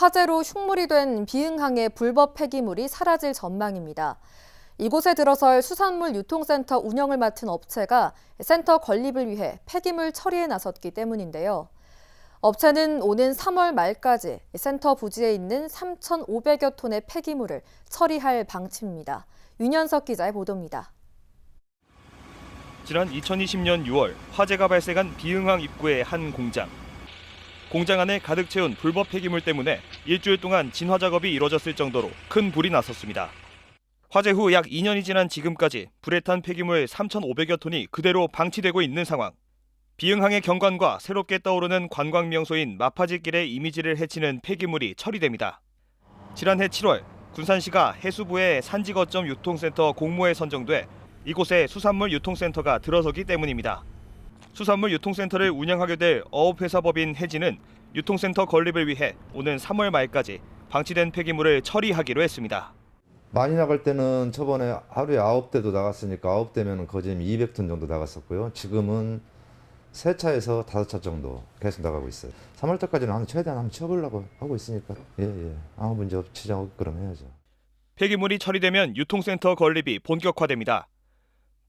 화재로 흉물이 된 비흥항의 불법 폐기물이 사라질 전망입니다. 이곳에 들어설 수산물 유통센터 운영을 맡은 업체가 센터 건립을 위해 폐기물 처리에 나섰기 때문인데요. 업체는 오는 3월 말까지 센터 부지에 있는 3,500여 톤의 폐기물을 처리할 방침입니다. 윤현석 기자의 보도입니다. 지난 2020년 6월 화재가 발생한 비흥항 입구의 한 공장. 공장 안에 가득 채운 불법 폐기물 때문에 일주일 동안 진화 작업이 이뤄졌을 정도로 큰 불이 났었습니다. 화재 후 약 2년이 지난 지금까지 불에 탄 폐기물 3,500여 톤이 그대로 방치되고 있는 상황. 비흥항의 경관과 새롭게 떠오르는 관광 명소인 마파지길의 이미지를 해치는 폐기물이 처리됩니다. 지난해 7월 군산시가 해수부의 산지 거점 유통센터 공모에 선정돼 이곳에 수산물 유통센터가 들어서기 때문입니다. 수산물 유통센터를 운영하게 될 어업회사법인 해지는 유통센터 건립을 위해 오는 3월 말까지 방치된 폐기물을 처리하기로 했습니다. 많이 나갈 때는 저번에 하루에 9대도 나갔으니까 9대면 거진 200톤 정도 나갔었고요. 지금은 세 차에서 다섯 차 정도 계속 나가고 있어요. 3월 달까지는 한 최대한 한번 치워보려고 하고 있으니까 예, 예. 아무 문제 없이 그럼 해야죠. 폐기물이 처리되면 유통센터 건립이 본격화됩니다.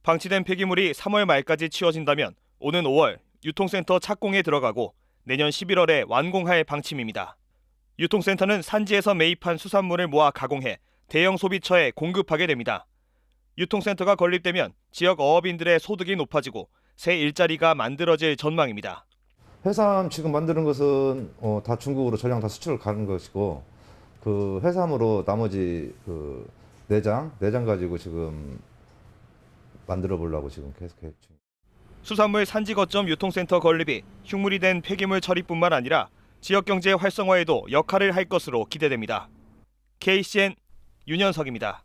방치된 폐기물이 3월 말까지 치워진다면 오는 5월 유통센터 착공에 들어가고 내년 11월에 완공할 방침입니다. 유통센터는 산지에서 매입한 수산물을 모아 가공해 대형 소비처에 공급하게 됩니다. 유통센터가 건립되면 지역 어업인들의 소득이 높아지고 새 일자리가 만들어질 전망입니다. 해삼 지금 만드는 것은 어, 다 중국으로 전량 다 수출을 가는 것이고 그 해삼으로 나머지 그 내장 내장 가지고 지금 만들어 보려고 지금 계속 중. 수산물 산지 거점 유통센터 건립이 흉물이 된 폐기물 처리뿐만 아니라 지역 경제 활성화에도 역할을 할 것으로 기대됩니다. KCN 윤현석입니다.